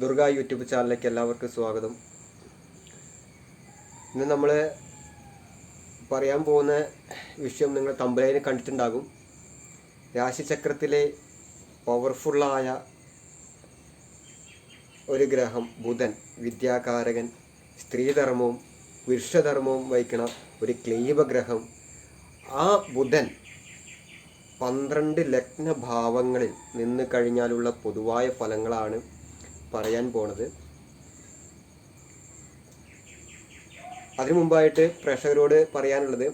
Durga YouTube ചാനലിലേക്ക് എല്ലാവർക്കും സ്വാഗതം. ഇന്ന് നമ്മൾ പറയാൻ പോകുന്ന വിഷയം നിങ്ങൾ തമ്പലയിൽ കണ്ടിട്ടുണ്ടാകും. രാശിചക്രത്തിലെ പവർഫുള്ളായ ഒരു ഗ്രഹം ബുധൻ. വിദ്യാകാരകൻ സ്ത്രീധർമ്മവും പുരുഷധർമ്മവും വഹിക്കണ ഒരു ക്ലീബഗ്രഹം ആ ബുധൻ പന്ത്രണ്ട് ലഗ്നഭാവങ്ങളിൽ നിന്ന് കഴിഞ്ഞാലുള്ള പൊതുവായ ഫലങ്ങളാണ് പറയാൻ പോണത്. അതിനു മുമ്പായിട്ട് പ്രേക്ഷകരോട് പറയാനുള്ളത്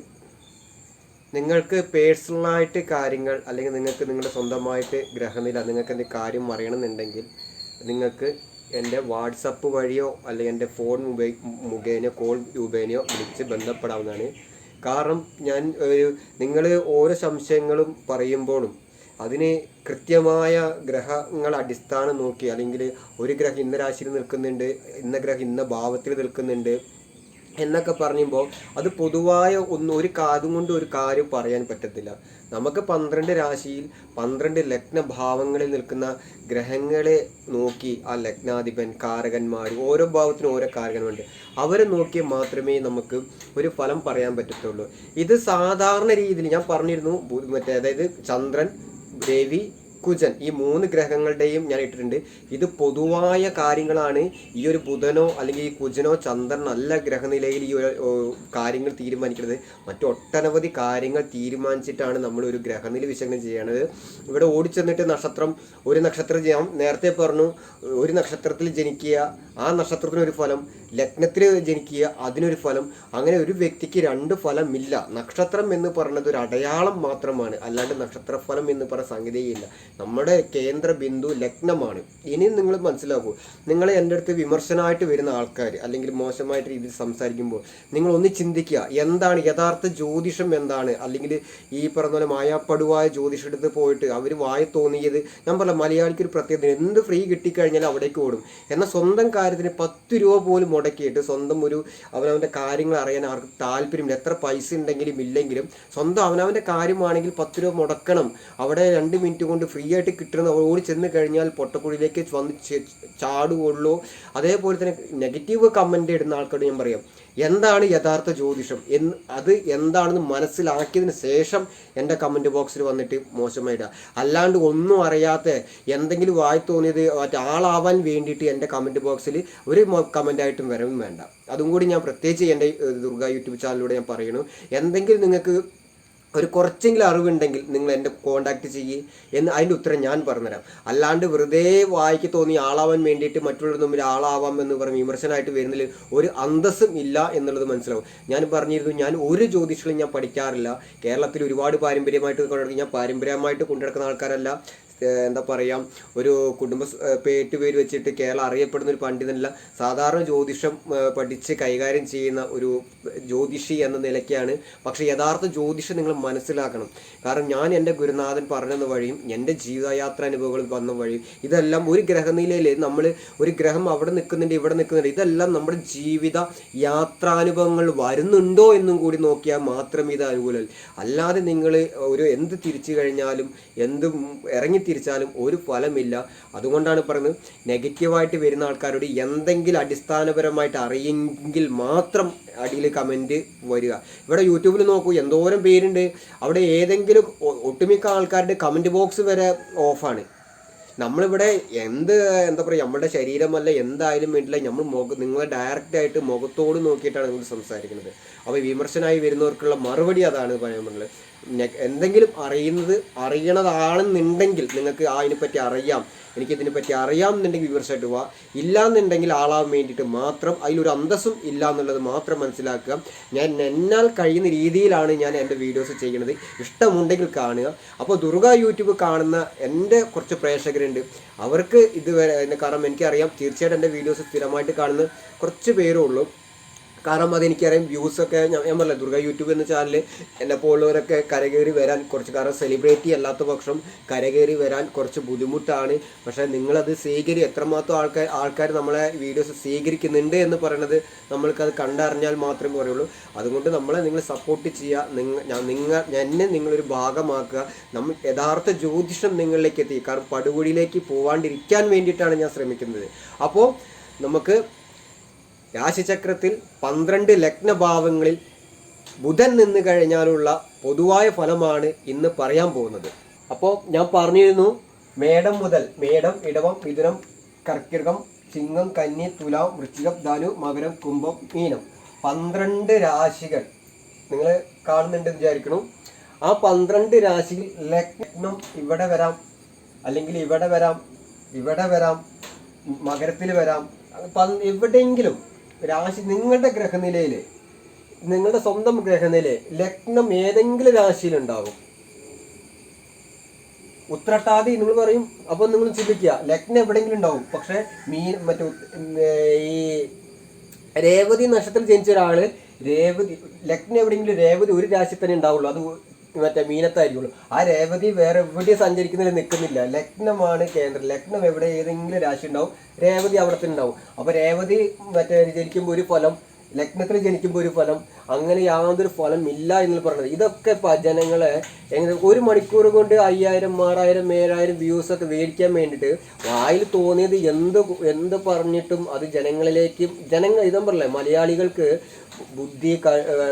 നിങ്ങൾക്ക് പേഴ്സണലായിട്ട് കാര്യങ്ങൾ അല്ലെങ്കിൽ നിങ്ങൾക്ക് നിങ്ങളുടെ സ്വന്തമായിട്ട് ഗ്രഹനില നിങ്ങൾക്ക് എന്ത് കാര്യം അറിയണമെന്നുണ്ടെങ്കിൽ നിങ്ങൾക്ക് എന്റെ വാട്സപ്പ് വഴിയോ അല്ലെങ്കിൽ എന്റെ ഫോൺ മുഖേ മുഖേനയോ കോൾ രൂപേനയോ വിളിച്ച് ബന്ധപ്പെടാവുന്നതാണ്. കാരണം ഞാൻ ഒരു നിങ്ങൾ ഓരോ സംശയങ്ങളും പറയുമ്പോഴും അതിന് കൃത്യമായ ഗ്രഹങ്ങൾ അടിസ്ഥാനം നോക്കി അല്ലെങ്കിൽ ഒരു ഗ്രഹം ഇന്ന രാശിയിൽ നിൽക്കുന്നുണ്ട് ഇന്ന ഗ്രഹം ഇന്ന ഭാവത്തിൽ നിൽക്കുന്നുണ്ട് എന്നൊക്കെ പറയുമ്പോൾ അത് പൊതുവായ ഒന്ന് ഒരു കാതും കൊണ്ട് ഒരു കാര്യം പറയാൻ പറ്റത്തില്ല. നമുക്ക് പന്ത്രണ്ട് രാശിയിൽ പന്ത്രണ്ട് ലഗ്നഭാവങ്ങളിൽ നിൽക്കുന്ന ഗ്രഹങ്ങളെ നോക്കി ആ ലഗ്നാധിപൻ കാരകന്മാർ ഓരോ ഭാവത്തിനും ഓരോ കാരകന്മാരുണ്ട്. അവരെ നോക്കി മാത്രമേ നമുക്ക് ഒരു ഫലം പറയാൻ പറ്റത്തുള്ളൂ. ഇത് സാധാരണ രീതിയിൽ ഞാൻ പറഞ്ഞിരുന്നു മറ്റേ അതായത് ചന്ദ്രൻ Baby. കുജൻ ഈ മൂന്ന് ഗ്രഹങ്ങളുടെയും ഞാൻ ഇട്ടിട്ടുണ്ട്. ഇത് പൊതുവായ കാര്യങ്ങളാണ്. ഈ ഒരു ബുധനോ അല്ലെങ്കിൽ ഈ കുജനോ ചന്ദ്രനോ അല്ല ഗ്രഹനിലയിൽ ഈ ഒരു കാര്യങ്ങൾ തീരുമാനിക്കുന്നത്. മറ്റൊട്ടനവധി കാര്യങ്ങൾ തീരുമാനിച്ചിട്ടാണ് നമ്മൾ ഒരു ഗ്രഹനില വിശകലനം ചെയ്യണത്. ഇവിടെ ഓടിച്ചെന്നിട്ട് നക്ഷത്രം ഒരു നക്ഷത്രം ഞാൻ നേരത്തെ പറഞ്ഞു ഒരു നക്ഷത്രത്തിൽ ജനിക്കുക ആ നക്ഷത്രത്തിന് ഒരു ഫലം ലഗ്നത്തിൽ ജനിക്കുക അതിനൊരു ഫലം. അങ്ങനെ ഒരു വ്യക്തിക്ക് രണ്ട് ഫലമില്ല. നക്ഷത്രം എന്ന് പറയുന്നത് ഒരു അടയാളം മാത്രമാണ്. അല്ലാണ്ട് നക്ഷത്രഫലം എന്ന് പറയുന്ന സംഗതിയില്ല നമ്മുടെ കേന്ദ്ര ബിന്ദു ലഗ്നമാണ്. ഇനിയും നിങ്ങൾ മനസ്സിലാക്കൂ നിങ്ങൾ എന്റെ അടുത്ത് വിമർശനമായിട്ട് വരുന്ന ആൾക്കാർ അല്ലെങ്കിൽ മോശമായിട്ട് രീതിയിൽ സംസാരിക്കുമ്പോൾ നിങ്ങൾ ഒന്ന് ചിന്തിക്കുക എന്താണ് യഥാർത്ഥ ജ്യോതിഷം എന്താണ്? അല്ലെങ്കിൽ ഈ പറഞ്ഞ പോലെ മായാപ്പടുവായ ജ്യോതിഷെടുത്ത് പോയിട്ട് അവർ വായ തോന്നിയത് ഞാൻ പറഞ്ഞ മലയാളിക്ക് ഒരു പ്രത്യേകത എന്ത് ഫ്രീ കിട്ടിക്കഴിഞ്ഞാൽ അവിടേക്ക് ഓടും. എന്നാൽ സ്വന്തം കാര്യത്തിന് പത്ത് രൂപ പോലും മുടക്കിയിട്ട് സ്വന്തം ഒരു അവനവന്റെ കാര്യങ്ങൾ അറിയാൻ ആർക്കും താല്പര്യമില്ല. എത്ര പൈസ ഉണ്ടെങ്കിലും ഇല്ലെങ്കിലും സ്വന്തം അവനവന്റെ കാര്യമാണെങ്കിൽ പത്ത് രൂപ മുടക്കണം. അവിടെ രണ്ട് മിനിറ്റ് കൊണ്ട് ഫ്രീ ആയിട്ട് കിട്ടുന്ന ഓടി ചെന്ന് കഴിഞ്ഞാൽ പൊട്ടക്കുഴിയിലേക്ക് വന്ന് ചാടുകയുള്ളൂ. അതേപോലെ തന്നെ നെഗറ്റീവ് കമന്റ് ഇടുന്ന ആൾക്കാരോട് ഞാൻ പറയാം എന്താണ് യഥാർത്ഥ ജ്യോതിഷം? എന്ന് അത് എന്താണെന്ന് മനസ്സിലാക്കിയതിന് ശേഷം എന്റെ കമന്റ് ബോക്സിൽ വന്നിട്ട് മോശമായിടുക അല്ലാണ്ട് ഒന്നും അറിയാത്ത എന്തെങ്കിലും വായി തോന്നിയത് മറ്റേ ആളാവാൻ വേണ്ടിയിട്ട് എന്റെ കമന്റ് ബോക്സിൽ ഒരു കമന്റായിട്ടും വരവും വേണ്ട. അതും കൂടി ഞാൻ പ്രത്യേകിച്ച് എന്റെ ദുർഗ യൂട്യൂബ് ചാനലിലൂടെ ഞാൻ പറയണു. എന്തെങ്കിലും നിങ്ങൾക്ക് ഒരു കുറച്ചെങ്കിലും അറിവുണ്ടെങ്കിൽ നിങ്ങൾ എന്റെ കോണ്ടാക്ട് ചെയ്യ് എന്ന് അതിന്റെ ഉത്തരം ഞാൻ പറഞ്ഞുതരാം. അല്ലാണ്ട് വെറുതെ വായിക്ക് തോന്നി ആളാവാൻ വേണ്ടിയിട്ട് മറ്റുള്ളവർ മുമ്പിൽ ആളാവാം എന്ന് പറഞ്ഞ് വിമർശനമായിട്ട് വരുന്നതിൽ ഒരു അന്തസ്സും ഇല്ല എന്നുള്ളത് മനസ്സിലാവും. ഞാൻ പറഞ്ഞിരുന്നു ഞാൻ ഒരു ജ്യോതിഷങ്ങളും ഞാൻ പഠിക്കാറില്ല. കേരളത്തിൽ ഒരുപാട് പാരമ്പര്യമായിട്ട് കൊണ്ടുനടക്കുന്ന ഞാൻ പാരമ്പര്യമായിട്ട് കൊണ്ടുനടക്കുന്ന ആൾക്കാരല്ല. എന്താ പറയുക ഒരു കുടുംബ പേട്ട് പേര് വെച്ചിട്ട് കേരളം അറിയപ്പെടുന്ന ഒരു പണ്ഡിതനല്ല സാധാരണ ജ്യോതിഷം പഠിച്ച് കൈകാര്യം ചെയ്യുന്ന ഒരു ജ്യോതിഷി എന്ന നിലയ്ക്കാണ്. പക്ഷേ യഥാർത്ഥ ജ്യോതിഷം നിങ്ങൾ മനസ്സിലാക്കണം. കാരണം ഞാൻ എന്റെ ഗുരുനാഥൻ പറഞ്ഞെന്ന വഴിയും എന്റെ ജീവിതയാത്ര അനുഭവങ്ങൾ വന്ന വഴിയും ഇതെല്ലാം ഒരു ഗ്രഹനിലയിൽ നമ്മൾ ഒരു ഗ്രഹം അവിടെ നിൽക്കുന്നുണ്ട് ഇവിടെ നിൽക്കുന്നുണ്ട് ഇതെല്ലാം നമ്മുടെ ജീവിത യാത്രാനുഭവങ്ങൾ വരുന്നുണ്ടോ എന്നും കൂടി നോക്കിയാൽ മാത്രം ഇത് അനുകൂലമല്ല അല്ലാതെ നിങ്ങൾ ഒരു എന്ത് തിരിച്ചു കഴിഞ്ഞാലും എന്ത് ഇറങ്ങി തിരിച്ചാലും ഒരു ഫലമില്ല. അതുകൊണ്ടാണ് പറയുന്നത് നെഗറ്റീവായിട്ട് വരുന്ന ആൾക്കാരോട് എന്തെങ്കിലും അടിസ്ഥാനപരമായിട്ട് അറിയെങ്കിൽ മാത്രം അടിയിൽ കമന്റ് വരിക. ഇവിടെ യൂട്യൂബിൽ നോക്കൂ എന്തോരം പേരുണ്ട്. അവിടെ ഏതെങ്കിലും ഒട്ടുമിക്ക ആൾക്കാരുടെ കമന്റ് ബോക്സ് വരെ ഓഫാണ്. നമ്മളിവിടെ എന്ത് എന്താ പറയുക നമ്മളുടെ ശരീരമല്ല എന്തായാലും വേണ്ടില്ല. നമ്മൾ മുഖ നിങ്ങളെ ഡയറക്റ്റായിട്ട് മുഖത്തോട് നോക്കിയിട്ടാണ് നിങ്ങൾ സംസാരിക്കുന്നത്. അപ്പോൾ വിമർശനമായി വരുന്നവർക്കുള്ള മറുപടി അതാണ് പറയാൻ പറഞ്ഞത്. എന്തെങ്കിലും അറിയുന്നത് അറിയണതാണെന്നുണ്ടെങ്കിൽ നിങ്ങൾക്ക് ആ ഇതിനെപ്പറ്റി അറിയാം. എനിക്ക് ഇതിനെപ്പറ്റി അറിയാം എന്നുണ്ടെങ്കിൽ വിമർശമായിട്ട് പോവാ ഇല്ലാന്നുണ്ടെങ്കിൽ ആളാവാൻ വേണ്ടിയിട്ട് മാത്രം അതിലൊരു അന്തസ്സും ഇല്ല എന്നുള്ളത് മാത്രം മനസ്സിലാക്കുക. ഞാൻ എന്നാൽ കഴിയുന്ന രീതിയിലാണ് ഞാൻ എന്റെ വീഡിയോസ് ചെയ്യുന്നത്. ഇഷ്ടമുണ്ടെങ്കിൽ കാണുക. അപ്പോൾ ദുർഗ യൂട്യൂബ് കാണുന്ന എന്റെ കുറച്ച് പ്രേക്ഷകരുണ്ട്. അവർക്ക് ഇതുവരെ കാരണം എനിക്കറിയാം. തീർച്ചയായിട്ടും എന്റെ വീഡിയോസ് സ്ഥിരമായിട്ട് കാണുന്ന കുറച്ച് പേരേ ഉള്ളൂ കാരണം അതെനിക്കറിയാം വ്യൂസൊക്കെ ഞാൻ ഞാൻ പറഞ്ഞില്ല ദുർഗ യൂട്യൂബ് എന്ന ചാനൽ എന്നെ പോലുള്ളവരൊക്കെ കരകയറി വരാൻ കുറച്ച് കാരണം സെലിബ്രിറ്റി അല്ലാത്ത പക്ഷം കരകയറി വരാൻ കുറച്ച് ബുദ്ധിമുട്ടാണ്. പക്ഷേ നിങ്ങളത് സ്വീകരി എത്രമാത്രം ആൾക്കാർ ആൾക്കാർ നമ്മളെ വീഡിയോസ് സ്വീകരിക്കുന്നുണ്ട് എന്ന് പറയുന്നത് നമ്മൾക്കത് കണ്ടറിഞ്ഞാൽ മാത്രമേ പറയുള്ളൂ. അതുകൊണ്ട് നമ്മളെ നിങ്ങൾ സപ്പോർട്ട് ചെയ്യുക. നിങ്ങൾ നിങ്ങൾ എന്നെ നിങ്ങളൊരു ഭാഗമാക്കുക. നമ്മൾ യഥാർത്ഥ ജ്യോതിഷം നിങ്ങളിലേക്ക് എത്തി. കാരണം പടുകുഴിയിലേക്ക് പോവാണ്ടിരിക്കാൻ വേണ്ടിയിട്ടാണ് ഞാൻ ശ്രമിക്കുന്നത്. അപ്പോൾ നമുക്ക് രാശിചക്രത്തിൽ പന്ത്രണ്ട് ലഗ്നഭാവങ്ങളിൽ ബുധൻ നിന്ന് കഴിഞ്ഞാലുള്ള പൊതുവായ ഫലമാണ് ഇന്ന് പറയാൻ പോകുന്നത്. അപ്പോൾ ഞാൻ പറഞ്ഞിരുന്നു മേടം മുതൽ മേടം ഇടവം മിഥുനം കർക്കിടകം ചിങ്ങം കന്നി തുലാം വൃശ്ചികം ധനു മകരം കുംഭം മീനം. പന്ത്രണ്ട് രാശികൾ. നിങ്ങൾ കാണുന്നുണ്ടെന്ന് വിചാരിക്കണം. ആ പന്ത്രണ്ട് രാശിയിൽ ലഗ്നം ഇവിടെ വരാം അല്ലെങ്കിൽ ഇവിടെ വരാം ഇവിടെ വരാം മകരത്തിൽ വരാം എവിടെയെങ്കിലും രാശി നിങ്ങളുടെ ഗ്രഹനിലയിൽ നിങ്ങളുടെ സ്വന്തം ഗ്രഹനില ലഗ്നം ഏതെങ്കിലും രാശിയിലുണ്ടാകും ഉത്രട്ടാതി നിങ്ങൾ പറയും അപ്പൊ നിങ്ങൾ ചിന്തിക്കുക ലഗ്നം എവിടെയെങ്കിലും ഉണ്ടാവും പക്ഷെ മീൻ മറ്റേ ഈ രേവതി നക്ഷത്രത്തിൽ ജനിച്ച ഒരാൾ രേവതി ലഗ്നം എവിടെയെങ്കിലും രേവതി ഒരു രാശി തന്നെ ഉണ്ടാവുള്ളൂ. അത് മറ്റേ മീനത്തായിരിക്കുള്ളൂ. ആ രേവതി വേറെ എവിടെയും സഞ്ചരിക്കുന്നതിൽ നിൽക്കുന്നില്ല. ലഗ്നമാണ് കേന്ദ്രം. ലഗ്നം എവിടെ ഏതെങ്കിലും രാശി ഉണ്ടാവും രേവതി അവിടെ തന്നെ ഉണ്ടാവും. അപ്പോൾ രേവതി മറ്റേ ജനിക്കുമ്പോൾ ഒരു ഫലം ലഗ്നത്തിൽ ജനിക്കുമ്പോൾ ഒരു ഫലം അങ്ങനെ യാതൊരു ഫലം ഇല്ല എന്ന് പറഞ്ഞത് ഇതൊക്കെ ജനങ്ങളെ എങ്ങനെ ഒരു മണിക്കൂർ കൊണ്ട് അയ്യായിരം ആറായിരം ഏഴായിരം വ്യൂസ് ഒക്കെ മേടിക്കാൻ വേണ്ടിയിട്ട് വായിൽ തോന്നിയത് എന്ത് എന്ത് പറഞ്ഞിട്ടും അത് ജനങ്ങളിലേക്ക് ജനങ്ങൾ ഇതും പറയല്ലേ മലയാളികൾക്ക് ബുദ്ധി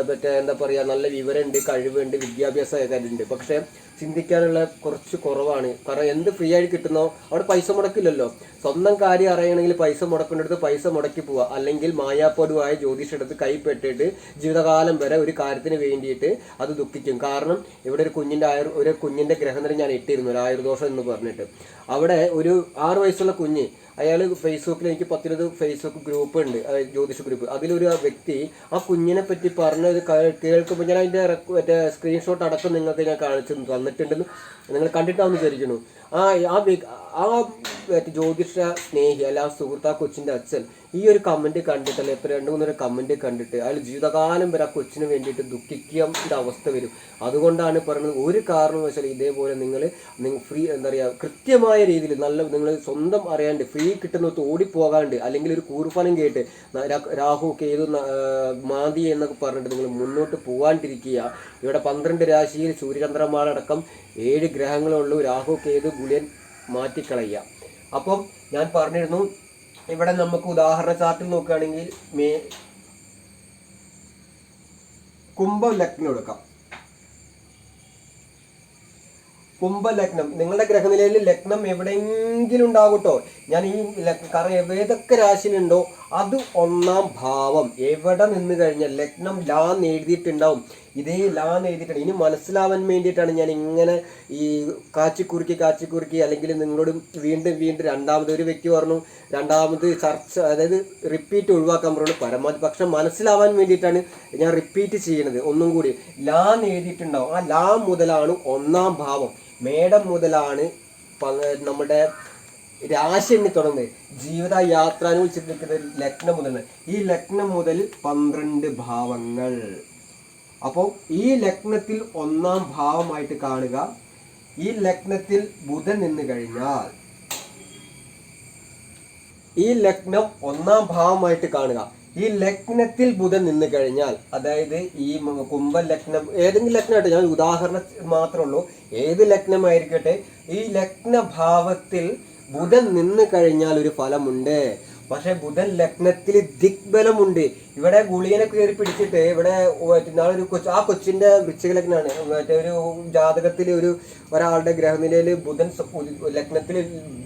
മറ്റേ എന്താ പറയാ നല്ല വിവരമുണ്ട് കഴിവുണ്ട് വിദ്യാഭ്യാസമൊക്കെ ഉണ്ട് പക്ഷെ ചിന്തിക്കാനുള്ള കുറച്ച് കുറവാണ്. കാരണം എന്ത് ഫ്രീ ആയിട്ട് കിട്ടുന്നോ അവിടെ പൈസ മുടക്കില്ലല്ലോ. സ്വന്തം കാര്യം അറിയണമെങ്കിൽ പൈസ മുടക്കേണ്ടടുത്ത് പൈസ മുടക്കി പോവുക അല്ലെങ്കിൽ മായാപ്പടുവായ ജ്യോതിഷെടുത്ത് കൈപ്പെട്ടിട്ട് ജീവിതകാലം വരെ ഒരു കാര്യത്തിന് വേണ്ടിയിട്ട് അത് ദുഃഖിക്കും. കാരണം ഇവിടെ ഒരു കുഞ്ഞിന്റെ ആയുർ ഒരു കുഞ്ഞിന്റെ ഗ്രഹനില ഞാൻ ഇട്ടിരുന്നു ഒരു ആയുർദോഷം എന്ന് പറഞ്ഞിട്ട്. അവിടെ ഒരു ആറ് വയസ്സുള്ള കുഞ്ഞ് അയാൾ ഫേസ്ബുക്കിൽ എനിക്ക് പത്തിരുപത് ഫേസ്ബുക്ക് ഗ്രൂപ്പ് ഉണ്ട്. അതായത് ജ്യോതിഷ ഗ്രൂപ്പ് അതിലൊരു വ്യക്തി ആ കുഞ്ഞിനെ പറ്റി പറഞ്ഞത് കേൾക്കുമ്പോൾ ഞാൻ അതിന്റെ മറ്റേ സ്ക്രീൻഷോട്ട് അടക്കം നിങ്ങൾക്ക് ഞാൻ കാണിച്ചു തന്നിട്ടുണ്ടെന്ന് നിങ്ങൾ കണ്ടിട്ടാണെന്ന് വിചാരിക്കുന്നു. ആ ആ ആ ജ്യോതിഷ സ്നേഹി അല്ല ആ സുഹൃത്ത് ആ കൊച്ചിന്റെ അച്ഛൻ ഈ ഒരു കമന്റ് കണ്ടിട്ടല്ലേ ഇപ്പോൾ രണ്ട് മൂന്നൊരു കമന്റ് കണ്ടിട്ട് അയാൾ ജീവിതകാലം വരെ ആ കൊച്ചിന് വേണ്ടിയിട്ട് ദുഃഖിക്കേണ്ട അവസ്ഥ വരും. അതുകൊണ്ടാണ് പറയുന്നത് ഒരു കാരണവശാലും ഇതേപോലെ നിങ്ങൾ നിങ്ങൾ ഫ്രീ എന്താ പറയുക കൃത്യമായ രീതിയിൽ നല്ല നിങ്ങൾ സ്വന്തം അറിയാണ്ട് ഫ്രീ കിട്ടുന്നത് ഓടിപ്പോകാണ്ട് അല്ലെങ്കിൽ ഒരു കൂറുഫലം കേട്ട് രാഹു കേതു മാതി എന്നൊക്കെ പറഞ്ഞിട്ട് നിങ്ങൾ മുന്നോട്ട് പോകാണ്ടിരിക്കുക ഇവിടെ പന്ത്രണ്ട് രാശിയിൽ സൂര്യചന്ദ്രന്മാരടക്കം ഏഴ് ഗ്രഹങ്ങളുള്ളൂ രാഹു കേതു ഗുളിയൻ മാറ്റിക്കളയുക. അപ്പം ഞാൻ പറഞ്ഞിരുന്നു ഇവിടെ നമുക്ക് ഉദാഹരണ ചാർട്ടിൽ നോക്കുകയാണെങ്കിൽ മേ കുംഭം ലഗ്നം എടുക്കാം. കുംഭ ലഗ്നം. നിങ്ങളുടെ ഗ്രഹനിലയിൽ ലഗ്നം എവിടെയെങ്കിലും ഉണ്ടാകട്ടോ ഞാൻ ഈ കാരണം ഏതൊക്കെ രാശിയിലുണ്ടോ അത് ഒന്നാം ഭാവം. എവിടെ നിന്ന് കഴിഞ്ഞാൽ ലഗ്നം ലാ എന്ന് എഴുതിയിട്ടുണ്ടാവും. ഇതേ ലാ എന്ന് എഴുതിയിട്ടുണ്ട് ഇനി മനസ്സിലാവാൻ വേണ്ടിയിട്ടാണ് ഞാൻ ഇങ്ങനെ ഈ കാച്ചിക്കുറുക്കി കാച്ചിക്കുറുക്കി അല്ലെങ്കിൽ നിങ്ങളോട് വീണ്ടും വീണ്ടും രണ്ടാമത് ഒരു വ്യക്തി പറഞ്ഞു രണ്ടാമത് ചർച്ച അതായത് റിപ്പീറ്റ് ഒഴിവാക്കാൻ പറഞ്ഞു പരമാവധി പക്ഷെ മനസ്സിലാവാൻ വേണ്ടിയിട്ടാണ് ഞാൻ റിപ്പീറ്റ് ചെയ്യണത്. ഒന്നും കൂടി. ലാ എന്ന് എഴുതിയിട്ടുണ്ടാവും. ആ ലാ മുതലാണ് ഒന്നാം ഭാവം. മേടം മുതലാണ് നമ്മുടെ രാശി എണ്ണി തുടങ്ങുന്നത്. ജീവിത യാത്രാനുകൾ ചിന്തിക്കുന്നത് ലഗ്നം മുതൽ ഈ ലഗ്നം മുതൽ പന്ത്രണ്ട് ഭാവങ്ങൾ. അപ്പോൾ ഈ ലഗ്നത്തിൽ ഒന്നാം ഭാവമായിട്ട് കാണുക. ഈ ലഗ്നത്തിൽ ബുധൻ നിന്ന് കഴിഞ്ഞാൽ ഈ ലഗ്നം ഒന്നാം ഭാവമായിട്ട് കാണുക. ഈ ലഗ്നത്തിൽ ബുധൻ നിന്ന് കഴിഞ്ഞാൽ അതായത് ഈ കുംഭ ലഗ്നം ഏതെങ്കിലും ലഗ്നമായിട്ട് ഞാൻ ഉദാഹരണം മാത്രമേ ഉള്ളൂ. ഏത് ലഗ്നമായിരിക്കട്ടെ ഈ ലഗ്നഭാവത്തിൽ ബുധൻ നിന്ന് കഴിഞ്ഞാൽ ഒരു ഫലമുണ്ട്. പക്ഷെ ബുധൻ ലഗ്നത്തിൽ ദിഗ്ബലമുണ്ട്. ഇവിടെ ഗുളിയനെ കയറി പിടിച്ചിട്ട് ഇവിടെ നാളൊരു കൊച്ചു ആ കൊച്ചിന്റെ വൃശ്ചിക ലഗ്നാണ്. മറ്റേ ഒരു ജാതകത്തിൽ ഒരു ഒരാളുടെ ഗ്രഹനിലയിൽ ബുധൻ ലഗ്നത്തിൽ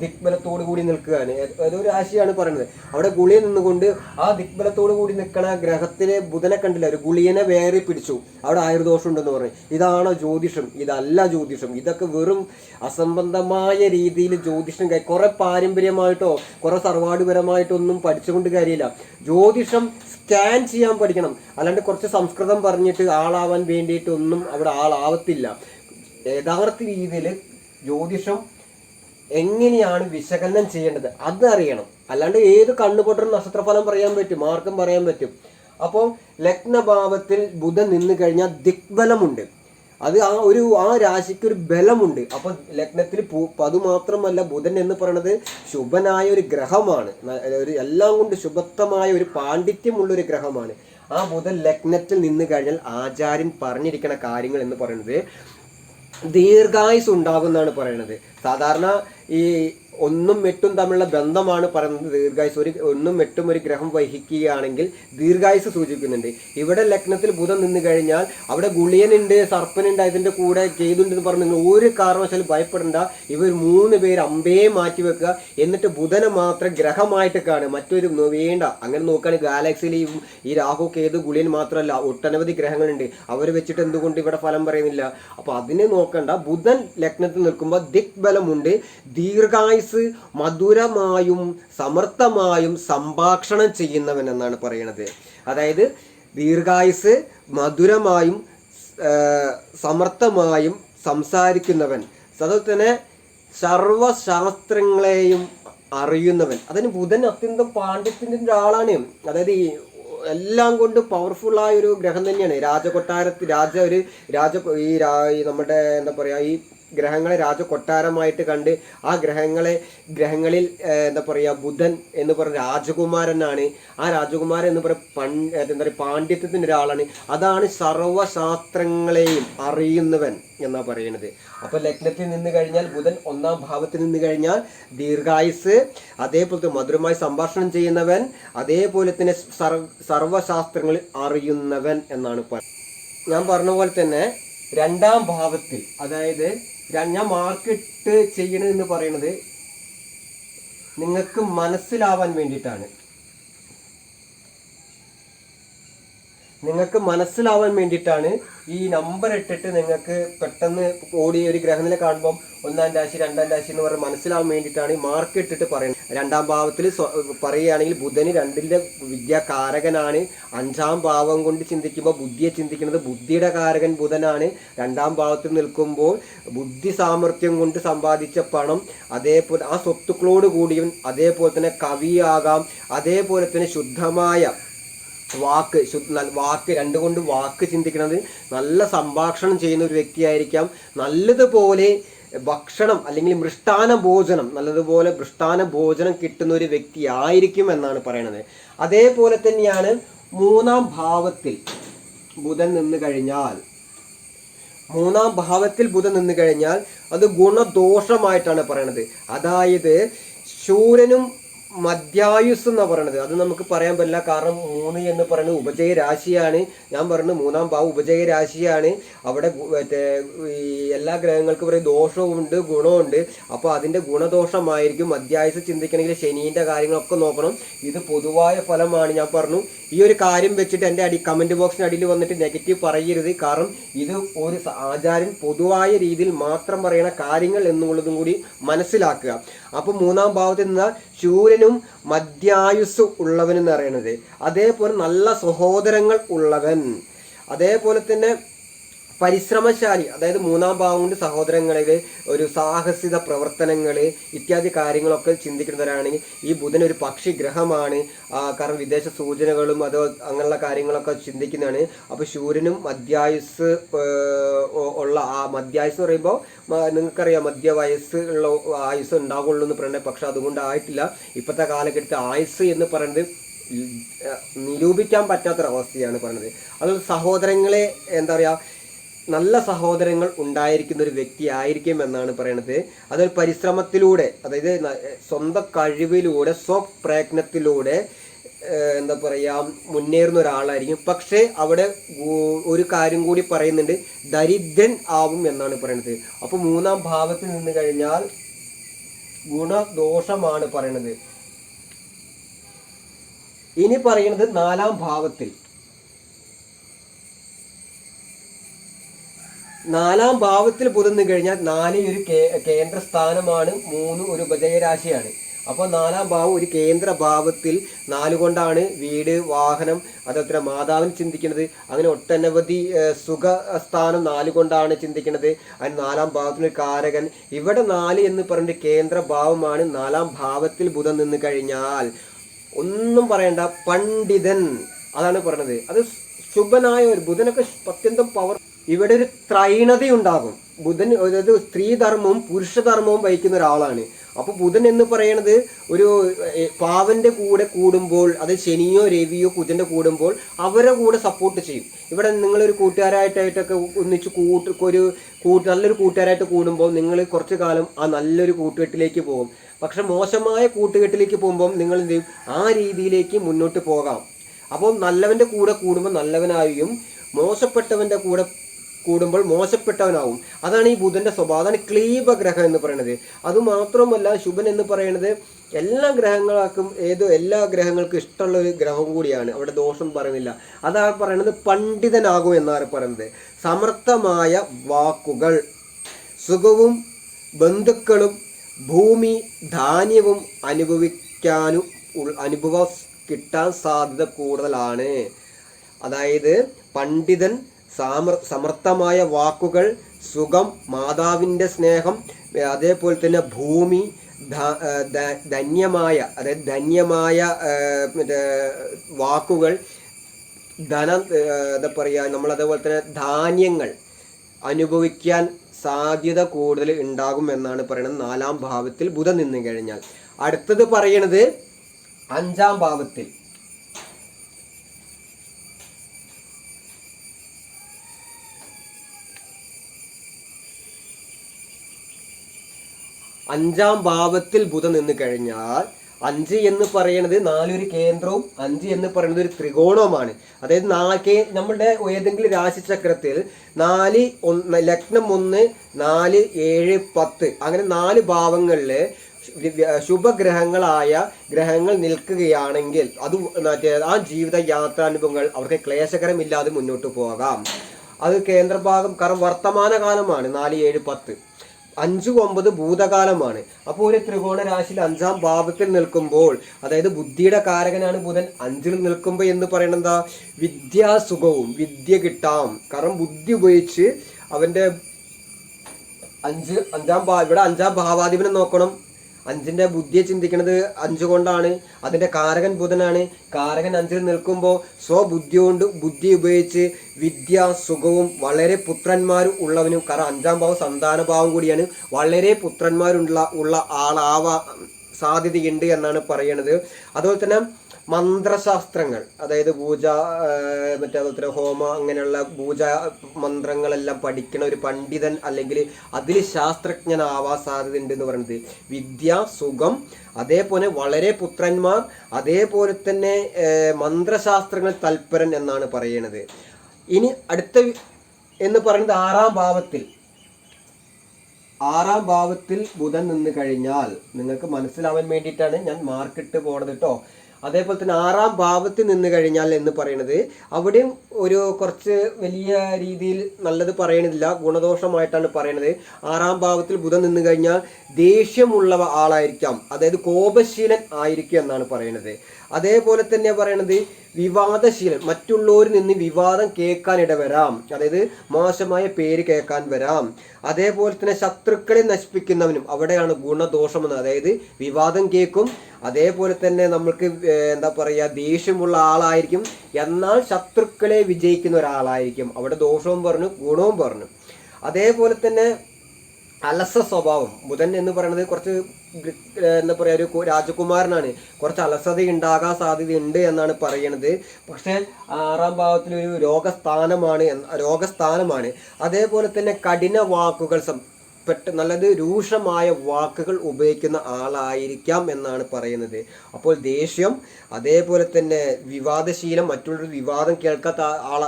ദിഗ്ബലത്തോടു കൂടി നിൽക്കുകയാണ്. അതൊരു രാശിയാണ് പറയുന്നത്. അവിടെ ഗുളിയ നിന്നുകൊണ്ട് ആ ദിഗ്ബലത്തോടു കൂടി നിൽക്കണ ഗ്രഹത്തിലെ ബുധനെ കണ്ടില്ല. ഒരു ഗുളിയനെ വേറെ പിടിച്ചു. അവിടെ ആയുർദോഷം ഉണ്ടെന്ന് പറഞ്ഞു. ഇതാണോ ജ്യോതിഷം? ഇതല്ല ജ്യോതിഷം. ഇതൊക്കെ വെറും അസംബന്ധമായ രീതിയിൽ ജ്യോതിഷം കുറെ പാരമ്പര്യമായിട്ടോ കുറെ സർവാടിപരമായിട്ടോ ഒന്നും പഠിച്ചുകൊണ്ട് കാര്യമില്ല. ജ്യോതിഷം സ്കാൻ ചെയ്യാൻ പഠിക്കണം. അല്ലാണ്ട് കുറച്ച് സംസ്കൃതം പറഞ്ഞിട്ട് ആളാവാൻ വേണ്ടിയിട്ടൊന്നും അവിടെ ആളാവത്തില്ല. യഥാർത്ഥ രീതിയിൽ ജ്യോതിഷം എങ്ങനെയാണ് വിശകലനം ചെയ്യേണ്ടത് അതറിയണം അല്ലാണ്ട് ഏത് കണ്ണുപൊട്ടനും നക്ഷത്രഫലം പറയാൻ പറ്റും മാർക്കും പറയാൻ പറ്റും. അപ്പോൾ ലഗ്നഭാവത്തിൽ ബുധൻ നിന്ന് കഴിഞ്ഞാൽ ദിഗ്ബലമുണ്ട്. അത് ആ ഒരു ആ രാശിക്ക് ഒരു ബലമുണ്ട്. അപ്പൊ ലഗ്നത്തിൽ അത് മാത്രമല്ല ബുധൻ എന്ന് പറയുന്നത് ശുഭനായ ഒരു ഗ്രഹമാണ്. ഒരു എല്ലാം കൊണ്ട് ശുഭത്വമായ ഒരു പാണ്ഡിത്യമുള്ള ഒരു ഗ്രഹമാണ്. ആ ബുധൻ ലഗ്നത്തിൽ നിന്ന് കഴിഞ്ഞാൽ ആചാര്യൻ പറഞ്ഞിരിക്കുന്ന കാര്യങ്ങൾ എന്ന് പറയുന്നത് ദീർഘായുസ് ഉണ്ടാകുമെന്നാണ് പറയുന്നത് സാധാരണ ഈ ഒന്നും എട്ടും തമ്മിലുള്ള ബന്ധമാണ് പറയുന്നത് ദീർഘായുസ്. ഒരു ഒന്നും എട്ടും ഒരു ഗ്രഹം വഹിക്കുകയാണെങ്കിൽ ദീർഘായുസ് സൂചിപ്പിക്കുന്നുണ്ട്. ഇവിടെ ലഗ്നത്തിൽ ബുധൻ നിന്ന് കഴിഞ്ഞാൽ അവിടെ ഗുളിയനുണ്ട് സർപ്പനുണ്ട് അതിന്റെ കൂടെ കേതുണ്ട് എന്ന് പറഞ്ഞു നിങ്ങൾ ഒരു കാരണവശാലും ഭയപ്പെടേണ്ട. ഇവർ മൂന്ന് പേര് അമ്പേ മാറ്റി വെക്കുക. എന്നിട്ട് ബുധനെ മാത്രം ഗ്രഹമായിട്ട് കാണുക. മറ്റൊരു വേണ്ട. അങ്ങനെ നോക്കുകയാണെങ്കിൽ ഗാലക്സിയിൽ ഈ രാഹു കേതു ഗുളിയൻ മാത്രമല്ല ഒട്ടനവധി ഗ്രഹങ്ങളുണ്ട്. അവർ വെച്ചിട്ട് എന്തുകൊണ്ട് ഇവിടെ ഫലം പറയുന്നില്ല? അപ്പൊ അതിനെ നോക്കണ്ട. ബുധൻ ലഗ്നത്തിൽ നിൽക്കുമ്പോൾ ദിഗ്ബലമുണ്ട് ദീർഘായുസ് മധുരമായും സമർത്ഥമായും സംഭാഷണം ചെയ്യുന്നവൻ എന്നാണ് പറയുന്നത് അതായത് ദീർഘായുസ് മധുരമായും സമർത്ഥമായും സംസാരിക്കുന്നവൻ. അതുപോലെ തന്നെ സർവശാസ്ത്രങ്ങളെയും അറിയുന്നവൻ. അതിന് ബുധൻ അത്യന്തം പാണ്ഡിത്യത്തിന്റെ ഒരാളാണ് അതായത് ഈ എല്ലാം കൊണ്ട് പവർഫുൾ ആയ ഒരു ഗ്രഹം തന്നെയാണ്. രാജകൊട്ടാരത്തിൽ രാജ ഒരു രാജ ഈ നമ്മുടെ എന്താ പറയുക ഈ ഗ്രഹങ്ങളെ രാജകൊട്ടാരമായിട്ട് കണ്ട് ആ ഗ്രഹങ്ങളെ ഗ്രഹങ്ങളിൽ എന്താ പറയുക ബുധൻ എന്ന് പറയുന്ന രാജകുമാരനാണ്. ആ രാജകുമാരൻ എന്ന് പറയുന്ന പൺ എന്താ പറയുക പാണ്ഡിത്യത്തിന്റെ ഒരാളാണ്. അതാണ് സർവശാസ്ത്രങ്ങളെയും അറിയുന്നവൻ എന്നാണ് പറയുന്നത്. അപ്പോൾ ലഗ്നത്തിൽ നിന്ന് കഴിഞ്ഞാൽ ബുധൻ ഒന്നാം ഭാവത്തിൽ നിന്ന് കഴിഞ്ഞാൽ ദീർഘായുസ് അതേപോലെ മധുരമായി സംഭാഷണം ചെയ്യുന്നവൻ അതേപോലെ തന്നെ സർവ സർവശാസ്ത്രങ്ങളിൽ അറിയുന്നവൻ എന്നാണ് ഞാൻ പറഞ്ഞ പോലെ തന്നെ രണ്ടാം ഭാവത്തിൽ അതായത് ഞാൻ മാർക്കിട്ട് ചെയ്യണമെന്ന് പറയുന്നത് നിങ്ങൾക്ക് മനസ്സിലാവാൻ വേണ്ടിയിട്ടാണ്. നിങ്ങൾക്ക് മനസ്സിലാവാൻ വേണ്ടിയിട്ടാണ് ഈ നമ്പർ ഇട്ടിട്ട് നിങ്ങൾക്ക് പെട്ടെന്ന് ഓടി ഒരു ഗ്രഹനില കാണുമ്പോൾ ഒന്നാം രാശി രണ്ടാം രാശി എന്ന് പറഞ്ഞ് മനസ്സിലാവാൻ വേണ്ടിയിട്ടാണ് ഈ മാർക്ക് ഇട്ടിട്ട് പറയുന്നത്. രണ്ടാം ഭാവത്തിൽ പറയുകയാണെങ്കിൽ ബുധന് രണ്ടിന്റെ വിദ്യാകാരകനാണ്. അഞ്ചാം ഭാവം കൊണ്ട് ചിന്തിക്കുമ്പോൾ ബുദ്ധിയെ ചിന്തിക്കുന്നത് ബുദ്ധിയുടെ കാരകൻ ബുധനാണ്. രണ്ടാം ഭാവത്തിൽ നിൽക്കുമ്പോൾ ബുദ്ധി സാമർഥ്യം കൊണ്ട് സമ്പാദിച്ച പണം അതേപോലെ ആ സ്വത്തുക്കളോട് കൂടിയും അതേപോലെ തന്നെ കവിയാകാം അതേപോലെ തന്നെ ശുദ്ധമായ വാക്ക് ശുദ്ധ വാക്ക് രണ്ടുകൊണ്ട് വാക്ക് ചിന്തിക്കുന്നത് നല്ല സംഭാഷണം ചെയ്യുന്ന ഒരു വ്യക്തിയായിരിക്കാം. നല്ലതുപോലെ ഭക്ഷണം അല്ലെങ്കിൽ മൃഷ്ടാന ഭോജനം നല്ലതുപോലെ മൃഷ്ടാന ഭോജനം കിട്ടുന്ന ഒരു വ്യക്തി ആയിരിക്കും എന്നാണ് പറയുന്നത് അതേപോലെ തന്നെയാണ് മൂന്നാം ഭാവത്തിൽ ബുധൻ നിന്ന് കഴിഞ്ഞാൽ. മൂന്നാം ഭാവത്തിൽ ബുധൻ നിന്ന് കഴിഞ്ഞാൽ അത് ഗുണദോഷമായിട്ടാണ് പറയണത്. അതായത് ശൂരനും മധ്യായുസ് എന്നാ പറയണത്. അത് നമുക്ക് പറയാൻ പറ്റില്ല. കാരണം മൂന്ന് എന്ന് പറയുന്നത് ഉപജയ രാശിയാണ്. ഞാൻ പറഞ്ഞു മൂന്നാം ഭാവം ഉപജയ രാശിയാണ്. അവിടെ മറ്റേ ഈ എല്ലാ ഗ്രഹങ്ങൾക്കും പറയും ദോഷവുമുണ്ട് ഗുണമുണ്ട് അപ്പോൾ അതിന്റെ ഗുണദോഷമായിരിക്കും മധ്യായുസ് ചിന്തിക്കണമെങ്കിൽ ശനീന്റെ കാര്യങ്ങളൊക്കെ നോക്കണം. ഇത് പൊതുവായ ഫലമാണ് ഞാൻ പറഞ്ഞു. ഈ ഒരു കാര്യം വെച്ചിട്ട് എന്റെ അടി കമന്റ് ബോക്സിന് അടിയിൽ വന്നിട്ട് നെഗറ്റീവ് പറയരുത്. കാരണം ഇത് ഒരു ആചാരം പൊതുവായ രീതിയിൽ മാത്രം പറയുന്ന കാര്യങ്ങൾ എന്നുള്ളതും കൂടി മനസ്സിലാക്കുക. അപ്പോൾ മൂന്നാം ഭാവത്തിൽ നിന്ന് ശൂരനും മധ്യായുസ് ഉള്ളവൻ എന്ന് പറയുന്നത്. അതേപോലെ നല്ല സഹോദരങ്ങൾ ഉള്ളവൻ. അതേപോലെ തന്നെ പരിശ്രമശാലി അതായത് മൂന്നാം ഭാവം കൊണ്ട് സഹോദരങ്ങളിൽ ഒരു സാഹസിക പ്രവർത്തനങ്ങൾ ഇത്യാദി കാര്യങ്ങളൊക്കെ ചിന്തിക്കുന്നവരാണെങ്കിൽ ഈ ബുധൻ ഒരു പക്ഷി ഗ്രഹമാണ്. കാരണം വിദേശ സൂചനകളും അത് അങ്ങനെയുള്ള കാര്യങ്ങളൊക്കെ ചിന്തിക്കുന്നതാണ്. അപ്പോൾ ശൂര്യനും മധ്യായുസ് ഉള്ള ആ മധ്യായുസ് എന്ന് പറയുമ്പോൾ നിങ്ങൾക്കറിയാം മധ്യ വയസ്സ് ഉള്ള ആയുസ് ഉണ്ടാകുള്ളൂ എന്ന് പറയുന്നത്. പക്ഷെ അതുകൊണ്ട് ആയിട്ടില്ല ഇപ്പോഴത്തെ കാലഘട്ടത്തിൽ ആയുസ് എന്ന് പറയുന്നത് നിരൂപിക്കാൻ പറ്റാത്തൊരവസ്ഥയാണ് പറയുന്നത്. അത് സഹോദരങ്ങളെ എന്താ പറയുക നല്ല സഹോദരങ്ങൾ ഉണ്ടായിരിക്കുന്ന ഒരു വ്യക്തി ആയിരിക്കും എന്നാണ് പറയണത്. അതൊരു പരിശ്രമത്തിലൂടെ അതായത് സ്വന്തം കഴിവിലൂടെ സ്വപ്രയത്നത്തിലൂടെ എന്താ പറയുക മുന്നേറുന്ന ഒരാളായിരിക്കും. പക്ഷേ അവിടെ ഒരു കാര്യം കൂടി പറയുന്നുണ്ട് ദരിദ്രൻ ആവും എന്നാണ് പറയുന്നത് അപ്പോൾ മൂന്നാം ഭാവത്തിൽ നിന്ന് കഴിഞ്ഞാൽ ഗുണദോഷമാണ് പറയണത്. ഇനി പറയുന്നത് നാലാം ഭാവത്തിൽ. നാലാം ഭാവത്തിൽ പുതുന്നു കഴിഞ്ഞാൽ നാല് ഒരു കേന്ദ്ര സ്ഥാനമാണ് മൂന്ന് ഒരു ഉപജയരാശിയാണ്. അപ്പോൾ നാലാം ഭാവം ഒരു കേന്ദ്ര ഭാവത്തിൽ നാലുകൊണ്ടാണ് വീട് വാഹനം അതേപോലെ മാതാവിന് ചിന്തിക്കുന്നത്. അങ്ങനെ ഒട്ടനവധി സുഖ സ്ഥാനം നാലുകൊണ്ടാണ് ചിന്തിക്കുന്നത്. അതിന് നാലാം ഭാവത്തിന് കാരകൻ. ഇവിടെ നാല് എന്ന് പറഞ്ഞ കേന്ദ്ര ഭാവമാണ് നാലാം ഭാവത്തിൽ ബുധൻ നിന്ന് കഴിഞ്ഞാൽ. ഒന്നും പറയണ്ട പണ്ഡിതൻ. അതാണ് പറഞ്ഞത്. അത് ശുഭനായ ഒരു ബുധനൊക്കെ അത്യന്തം പവർ ഇവിടെ ഒരു ത്രൈണത ഉണ്ടാകും ബുധൻ അതായത് സ്ത്രീധർമ്മവും പുരുഷധർമ്മവും വഹിക്കുന്ന ഒരാളാണ്. അപ്പോൾ ബുധൻ എന്ന് പറയുന്നത് ഒരു പാവന്റെ കൂടെ കൂടുമ്പോൾ അത് ശനിയോ രവിയോ കുജന്റെ കൂടുമ്പോൾ അവരെ കൂടെ സപ്പോർട്ട് ചെയ്യും. ഇവിടെ നിങ്ങളൊരു കൂട്ടുകാരായിട്ടായിട്ടൊക്കെ ഒന്നിച്ച് കൂട്ട് ഒരു കൂട്ട് നല്ലൊരു കൂട്ടുകാരായിട്ട് കൂടുമ്പോൾ നിങ്ങൾ കുറച്ചു കാലം ആ നല്ലൊരു കൂട്ടുകെട്ടിലേക്ക് പോകും. പക്ഷെ മോശമായ കൂട്ടുകെട്ടിലേക്ക് പോകുമ്പോൾ നിങ്ങൾ എന്ത് ചെയ്യും? ആ രീതിയിലേക്ക് മുന്നോട്ട് പോകാം. അപ്പോൾ നല്ലവന്റെ കൂടെ കൂടുമ്പോൾ നല്ലവനായും മോശപ്പെട്ടവന്റെ കൂടെ കൂടുമ്പോൾ മോശപ്പെട്ടവനാവും. അതാണ് ഈ ബുധന്റെ സ്വഭാവം. അതാണ് ക്ലീബ ഗ്രഹം എന്ന് പറയുന്നത്. അതുമാത്രമല്ല ശുഭൻ എന്ന് പറയുന്നത് എല്ലാ ഗ്രഹങ്ങൾക്കും ഏതോ എല്ലാ ഗ്രഹങ്ങൾക്കും ഇഷ്ടമുള്ള ഒരു ഗ്രഹം കൂടിയാണ്. അവിടെ ദോഷം പറയുന്നില്ല. അതാ പറയുന്നത് പണ്ഡിതനാകും എന്നാണ് പറയുന്നത്. സമർത്ഥമായ വാക്കുകൾ. സുഖവും ബന്ധുക്കളും ഭൂമി ധാന്യവും അനുഭവിക്കാനും അനുഭവം അനുഭവ കിട്ടാൻ സാധ്യത കൂടുതലാണ്. അതായത് പണ്ഡിതൻ സാമർ സമർത്ഥമായ വാക്കുകൾ സുഖം മാതാവിന്റെ സ്നേഹം അതേപോലെ തന്നെ ഭൂമി ധന്യമായ അതായത് ധന്യമായ വാക്കുകൾ ധനം എന്താ പറയുക നമ്മളതേപോലെ തന്നെ ധാന്യങ്ങൾ അനുഭവിക്കാൻ സാധ്യത കൂടുതൽ ഉണ്ടാകും എന്നാണ് പറയുന്നത് നാലാം ഭാവത്തിൽ ബുധൻ നിന്ന് കഴിഞ്ഞാൽ. അടുത്തത് പറയണത് അഞ്ചാം ഭാവത്തിൽ. അഞ്ചാം ഭാവത്തിൽ ബുധൻ നിന്ന് കഴിഞ്ഞാൽ അഞ്ച് എന്ന് പറയുന്നത് നാലൊരു കേന്ദ്രവും അഞ്ച് എന്ന് പറയുന്നത് ഒരു ത്രികോണവുമാണ്. അതായത് നാല് നമ്മുടെ ഏതെങ്കിലും രാശിചക്രത്തിൽ നാല് ഒന്ന് ലഗ്നം ഒന്ന് നാല് ഏഴ് പത്ത് അങ്ങനെ നാല് ഭാവങ്ങളിൽ ശുഭഗ്രഹങ്ങളായ ഗ്രഹങ്ങൾ നിൽക്കുകയാണെങ്കിൽ അത് മറ്റേ ആ ജീവിത യാത്രാനുഭവങ്ങൾ അവർക്ക് ക്ലേശകരമില്ലാതെ മുന്നോട്ട് പോകാം. അത് കേന്ദ്രഭാഗം കാരണം വർത്തമാനകാലമാണ് നാല് ഏഴ് പത്ത്. അഞ്ച് ഒമ്പത് ഭൂതകാലമാണ്. അപ്പോൾ ഒരു ത്രികോണ രാശിയിൽ അഞ്ചാം ഭാവത്തിൽ നിൽക്കുമ്പോൾ അതായത് ബുദ്ധിയുടെ കാരകനാണ് ബുധൻ അഞ്ചിൽ നിൽക്കുമ്പോൾ എന്ന് പറയുന്നത് എന്താ വിദ്യാസുഖവും വിദ്യ കിട്ടാം. കാരണം ബുദ്ധി ഉപയോഗിച്ച് അവന്റെ അഞ്ച് അഞ്ചാം ഭാ ഇവിടെ അഞ്ചാം ഭാവാധിപനെ നോക്കണം. അഞ്ചിന്റെ ബുദ്ധിയെ ചിന്തിക്കുന്നത് അഞ്ച് കൊണ്ടാണ്. അതിന്റെ കാരകൻ ബുധനാണ്. കാരകൻ അഞ്ചിൽ നിൽക്കുമ്പോൾ സ്വബുദ്ധി കൊണ്ട് ബുദ്ധി ഉപയോഗിച്ച് വിദ്യ സുഖവും വളരെ പുത്രന്മാരും ഉള്ളവനും കാരണം അഞ്ചാം ഭാവം സന്താന ഭാവം കൂടിയാണ്. വളരെ പുത്രന്മാരുള്ള ഉള്ള ആളാവാ സാധ്യതയുണ്ട് എന്നാണ് പറയണത്. അതുപോലെ തന്നെ മന്ത്രശാസ്ത്രങ്ങൾ അതായത് പൂജ മറ്റേ അതുപോലെ ഹോമ അങ്ങനെയുള്ള പൂജ മന്ത്രങ്ങളെല്ലാം പഠിക്കണ ഒരു പണ്ഡിതൻ അല്ലെങ്കിൽ അതിൽ ശാസ്ത്രജ്ഞനാവാൻ സാധ്യതയുണ്ട് എന്ന് പറയുന്നത് വിദ്യ സുഖം അതേപോലെ വളരെ പുത്രന്മാർ അതേപോലെ തന്നെ മന്ത്രശാസ്ത്രങ്ങൾ തൽപരൻ എന്നാണ് പറയുന്നത് ഇനി അടുത്ത എന്ന് പറയുന്നത് ആറാം ഭാവത്തിൽ. ആറാം ഭാവത്തിൽ ബുധൻ നിന്ന് കഴിഞ്ഞാൽ നിങ്ങൾക്ക് മനസ്സിലാവാൻ വേണ്ടിയിട്ടാണ് ഞാൻ മാർക്കിട്ട് പോണത് കേട്ടോ അതേപോലെ തന്നെ ആറാം ഭാവത്തിൽ നിന്ന് കഴിഞ്ഞാൽ എന്ന് പറയുന്നത് അവിടെയും ഒരു കുറച്ച് വലിയ രീതിയിൽ നല്ലത് പറയണില്ല ഗുണദോഷമായിട്ടാണ് പറയണത്. ആറാം ഭാവത്തിൽ ബുധൻ നിന്ന് കഴിഞ്ഞാൽ ദേഷ്യമുള്ള ആളായിരിക്കാം. അതായത് കോപശീലൻ ആയിരിക്കും എന്നാണ് പറയണത്. അതേപോലെ തന്നെ പറയണത് വിവാദശീലൻ മറ്റുള്ളവരിൽ നിന്ന് വിവാദം കേൾക്കാൻ ഇടവരാം. അതായത് മോശമായ പേര് കേൾക്കാൻ വരാം. അതേപോലെ തന്നെ ശത്രുക്കളെ നശിപ്പിക്കുന്നവനും അവിടെയാണ് ഗുണദോഷമെന്ന് അതായത് വിവാദം കേൾക്കും. അതേപോലെ തന്നെ നമ്മൾക്ക് എന്താ പറയുക ദേഷ്യമുള്ള ആളായിരിക്കും. എന്നാൽ ശത്രുക്കളെ വിജയിക്കുന്ന ഒരാളായിരിക്കും. അവിടെ ദോഷവും പറഞ്ഞു ഗുണവും പറഞ്ഞു. അതേപോലെ തന്നെ അലസ സ്വഭാവം. ബുധൻ എന്ന് പറയുന്നത് കുറച്ച് എന്താ പറയുക ഒരു രാജകുമാരനാണ്. കുറച്ച് അലസത ഉണ്ടാകാൻ സാധ്യതയുണ്ട് എന്നാണ് പറയുന്നത് പക്ഷേ ആറാം ഭാവത്തിൽ ഒരു രോഗസ്ഥാനമാണ് രോഗസ്ഥാനമാണ്. അതേപോലെ തന്നെ കഠിന വാക്കുകൾ പെട്ട് നല്ലത് രൂക്ഷമായ വാക്കുകൾ ഉപയോഗിക്കുന്ന ആളായിരിക്കാം എന്നാണ് പറയുന്നത്. അപ്പോൾ ദേഷ്യം അതേപോലെ തന്നെ വിവാദശീലം മറ്റുള്ളൊരു വിവാദം കേൾക്കാത്ത ആള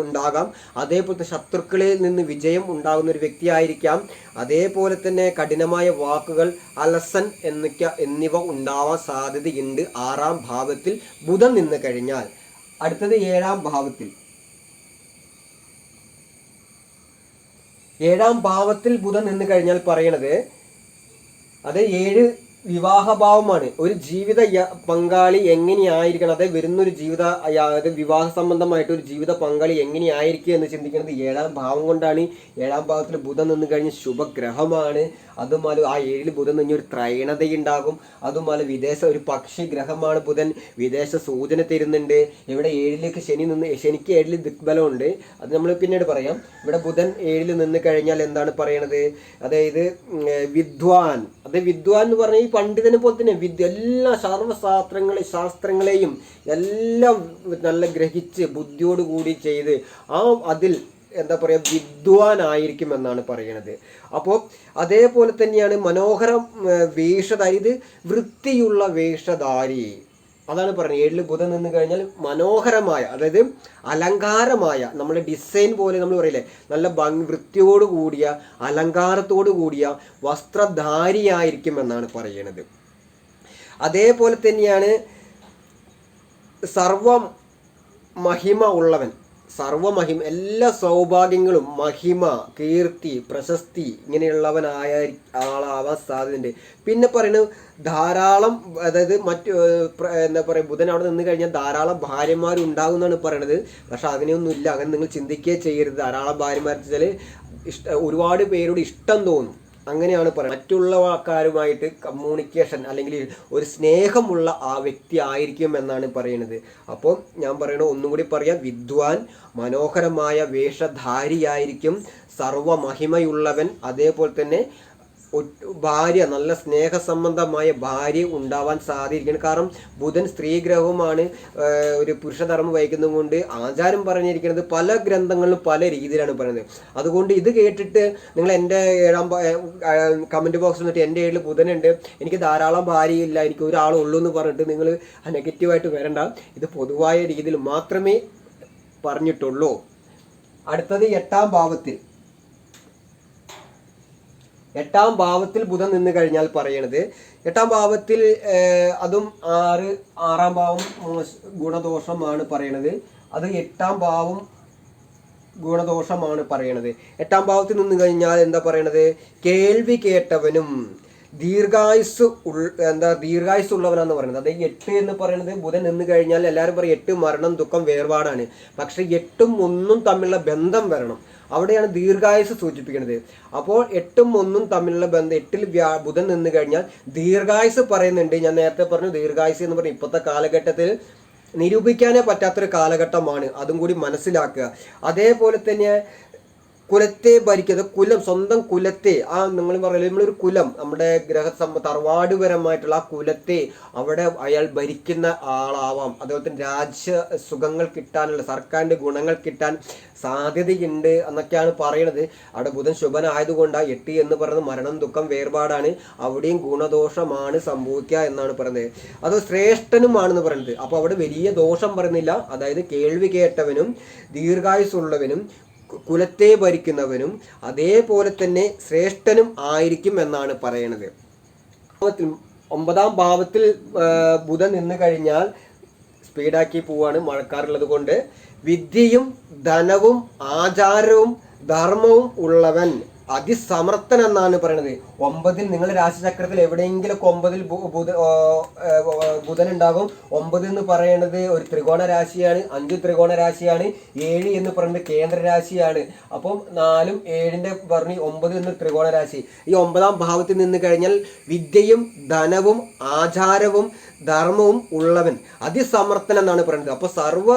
ഉണ്ടാകാം. അതേപോലത്തെ ശത്രുക്കളിൽ നിന്ന് വിജയം ഉണ്ടാകുന്ന ഒരു വ്യക്തിയായിരിക്കാം. അതേപോലെ തന്നെ കഠിനമായ വാക്കുകൾ അലസൻ എന്നൊക്കെ എന്നിവ ഉണ്ടാവാൻ സാധ്യതയുണ്ട് ആറാം ഭാവത്തിൽ ബുധൻ നിന്ന് കഴിഞ്ഞാൽ. അടുത്തത് ഏഴാം ഭാവത്തിൽ. ഏഴാം ഭാവത്തിൽ ബുധൻ എന്ന് കഴിഞ്ഞാൽ പറയണത് അത് ഏഴ് വിവാഹഭാവമാണ്. ഒരു ജീവിത പങ്കാളി എങ്ങനെയായിരിക്കണം? അത് വരുന്നൊരു ജീവിത അതായത് അത് വിവാഹ സംബന്ധമായിട്ട് ഒരു ജീവിത പങ്കാളി എങ്ങനെയായിരിക്കും എന്ന് ചിന്തിക്കുന്നത് ഏഴാം ഭാവം കൊണ്ടാണ്. ഏഴാം ഭാവത്തിൽ ബുധൻ നിന്ന് കഴിഞ്ഞ ശുഭഗ്രഹമാണ്. അതുപോലെ ആ ഏഴിൽ ബുധൻ നിന്നൊരു ത്രൈണതയുണ്ടാകും അതുപോലെ വിദേശ ഒരു പക്ഷി ഗ്രഹമാണ് ബുധൻ. വിദേശ സൂചന തരുന്നുണ്ട്. ഇവിടെ ഏഴിലേക്ക് ശനി നിന്ന് ശനിക്ക് ഏഴിൽ ദിഗ്ബലമുണ്ട് അത് നമ്മൾ പിന്നീട് പറയാം. ഇവിടെ ബുധൻ ഏഴിൽ നിന്ന് കഴിഞ്ഞാൽ എന്താണ് പറയണത്? അതായത് വിദ്വാൻ. അത് വിദ്വാൻ എന്ന് പറഞ്ഞാൽ ഈ പണ്ഡിതനെ പോലെ തന്നെ വിദ്യ എല്ലാ സർവശാസ്ത്രങ്ങളെ ശാസ്ത്രങ്ങളെയും എല്ലാം നല്ല ഗ്രഹിച്ച് ബുദ്ധിയോടുകൂടി ചെയ്ത് ആ അതിൽ എന്താ പറയുക വിദ്വാനായിരിക്കും എന്നാണ് പറയുന്നത്. അപ്പോൾ അതേപോലെ തന്നെയാണ് മനോഹരം വേഷധാരി. ഇത് വൃത്തിയുള്ള വേഷധാരി. അതാണ് പറഞ്ഞത്. ഏഴിൽ ബുധൻ നിന്ന് കഴിഞ്ഞാൽ മനോഹരമായ അതായത് അലങ്കാരമായ നമ്മൾ ഡിസൈൻ പോലെ നമ്മൾ പറയില്ലേ? നല്ല വൃത്തിയോട് കൂടിയ അലങ്കാരത്തോട് കൂടിയ വസ്ത്രധാരിയായിരിക്കും എന്നാണ് പറയുന്നത്. അതേപോലെ തന്നെയാണ് സർവം മഹിമ ഉള്ളവൻ. സർവമഹിമ എല്ലാ സൗഭാഗ്യങ്ങളും മഹിമ കീർത്തി പ്രശസ്തി ഇങ്ങനെയുള്ളവനായ ആളാവാൻ സാധ്യതയുണ്ട്. പിന്നെ പറയുന്നത് ധാരാളം അതായത് മറ്റ് എന്താ പറയുക ബുധൻ അവിടെ നിന്ന് കഴിഞ്ഞാൽ ധാരാളം ഭാര്യമാർ ഉണ്ടാകും എന്നാണ് പറയണത്. പക്ഷെ അതിനൊന്നും ഇല്ല അങ്ങനെ നിങ്ങൾ ചിന്തിക്കുകയേ ചെയ്യരുത്. ധാരാളം ഭാര്യമാർ വെച്ചാൽ ഇഷ്ട ഒരുപാട് പേരോട് ഇഷ്ടം തോന്നും. അങ്ങനെയാണ് പറയുന്നത്. മറ്റുള്ള ആൾക്കാരുമായിട്ട് കമ്മ്യൂണിക്കേഷൻ അല്ലെങ്കിൽ ഒരു സ്നേഹമുള്ള ആ വ്യക്തി ആയിരിക്കും എന്നാണ് പറയുന്നത്. അപ്പോൾ ഞാൻ പറയണ ഒന്നും കൂടി പറയാം. വിദ്വാൻ മനോഹരമായ വേഷധാരിയായിരിക്കും. സർവമഹിമയുള്ളവൻ അതേപോലെ തന്നെ ഭാര്യ നല്ല സ്നേഹസംബന്ധമായ ഭാര്യ ഉണ്ടാവാൻ സാധിക്കണം കാരണം ബുധൻ സ്ത്രീ ഗ്രഹവുമാണ് ഒരു പുരുഷധർമ്മം വഹിക്കുന്നത് കൊണ്ട് ആചാരം പറഞ്ഞിരിക്കുന്നത് പല ഗ്രന്ഥങ്ങളിലും പല രീതിയിലാണ് പറയുന്നത്. അതുകൊണ്ട് ഇത് കേട്ടിട്ട് നിങ്ങൾ എന്റെ ഏഴാം കമന്റ് ബോക്സ് വന്നിട്ട് എന്റെ ഏഴിൽ ബുധനുണ്ട് എനിക്ക് ധാരാളം ഭാര്യയില്ല എനിക്ക് ഒരാളുള്ളൂ എന്ന് പറഞ്ഞിട്ട് നിങ്ങൾ നെഗറ്റീവായിട്ട് വരണ്ട. ഇത് പൊതുവായ രീതിയിൽ മാത്രമേ പറഞ്ഞിട്ടുള്ളൂ. അടുത്തത് എട്ടാം ഭാവത്തിൽ എട്ടാം ഭാവത്തിൽ ബുധൻ നിന്ന് കഴിഞ്ഞാൽ പറയണത്. എട്ടാം ഭാവത്തിൽ അതും ആറ് ആറാം ഭാവം ഗുണദോഷമാണ് പറയണത്. അത് എട്ടാം ഭാവം ഗുണദോഷമാണ് പറയണത്. എട്ടാം ഭാവത്തിൽ നിന്ന് കഴിഞ്ഞാൽ എന്താ പറയണത്? കേൾവി കേട്ടവനും ദീർഘായുസ് എന്താ ദീർഘായുസ് ഉള്ളവനാന്ന് പറയുന്നത്. അതായത് എട്ട് എന്ന് പറയുന്നത് ബുധൻ നിന്ന് കഴിഞ്ഞാൽ എല്ലാവരും പറയും എട്ട് മരണം ദുഃഖം വേർപാടാണ്. പക്ഷെ എട്ടും ഒന്നും തമ്മിലുള്ള ബന്ധം വരണം. അവിടെയാണ് ദീർഘായുസ് സൂചിപ്പിക്കുന്നത്. അപ്പോൾ എട്ടും ഒന്നും തമ്മിലുള്ള ബന്ധം എട്ടിൽ വ്യാ ബുധൻ നിന്ന് കഴിഞ്ഞാൽ ദീർഘായുസ് പറയുന്നുണ്ട്. ഞാൻ നേരത്തെ പറഞ്ഞു ദീർഘായുസ് എന്ന് പറഞ്ഞു ഇപ്പോഴത്തെ കാലഘട്ടത്തിൽ നിരൂപിക്കാനേ പറ്റാത്തൊരു കാലഘട്ടമാണ്. അതും കൂടി മനസ്സിലാക്കുക. അതേപോലെ തന്നെ കുലത്തെ ഭരിക്കുന്നത് കുലം സ്വന്തം കുലത്തെ. ആ നിങ്ങൾ പറയുന്നത് നമ്മളൊരു കുലം. നമ്മുടെ ഗ്രഹ തറവാടുപരമായിട്ടുള്ള ആ കുലത്തെ അവിടെ അയാൾ ഭരിക്കുന്ന ആളാവാം. അതുപോലെ തന്നെ രാജ്യ സുഖങ്ങൾ കിട്ടാനുള്ള സർക്കാരിന്റെ ഗുണങ്ങൾ കിട്ടാൻ സാധ്യതയുണ്ട് എന്നൊക്കെയാണ് പറയുന്നത് അവിടെ ബുധൻ ശുഭനായതുകൊണ്ട് ആ എട്ടി എന്ന് പറയുന്നത് മരണം ദുഃഖം വേർപാടാണ്. അവിടെയും ഗുണദോഷമാണ് സംഭവിക്കുക എന്നാണ് പറയുന്നത്. അത് ശ്രേഷ്ഠനുമാണെന്ന് പറയുന്നത്. അപ്പോൾ അവിടെ വലിയ ദോഷം പറയുന്നില്ല. അതായത് കേൾവി കേട്ടവനും ദീർഘായുസുള്ളവനും കുലത്തെ ഭരിക്കുന്നവനും അതേപോലെ തന്നെ ശ്രേഷ്ഠനും ആയിരിക്കും എന്നാണ് പറയണത്. ഒമ്പതാം ഭാവത്തിൽ ബുധൻ നിന്ന് കഴിഞ്ഞാൽ സ്പീഡാക്കി പോവാണ് മഴക്കാറുള്ളത് കൊണ്ട്. വിദ്യയും ധനവും ആചാരവും ധർമ്മവും ഉള്ളവൻ അതിസമർത്ഥൻ എന്നാണ് പറയുന്നത് ഒമ്പതിൽ നിങ്ങളുടെ രാശിചക്രത്തിൽ എവിടെയെങ്കിലൊക്കെ ഒമ്പതിൽ ബുധൻ ഉണ്ടാകും ഒമ്പത് എന്ന് പറയുന്നത് ഒരു ത്രികോണ രാശിയാണ് അഞ്ച് ത്രികോണ രാശിയാണ് ഏഴ് എന്ന് പറയുന്നത് കേന്ദ്ര രാശിയാണ്. അപ്പം നാലും ഏഴിന്റെ പറഞ്ഞ് ഒമ്പത് എന്ന് ത്രികോണ രാശി. ഈ ഒമ്പതാം ഭാവത്തിൽ നിന്ന് കഴിഞ്ഞാൽ വിദ്യയും ധനവും ആചാരവും ധർമ്മവും ഉള്ളവൻ. അതിസമർത്ഥൻ എന്നാണ് പറയുന്നത്. അപ്പോൾ സർവ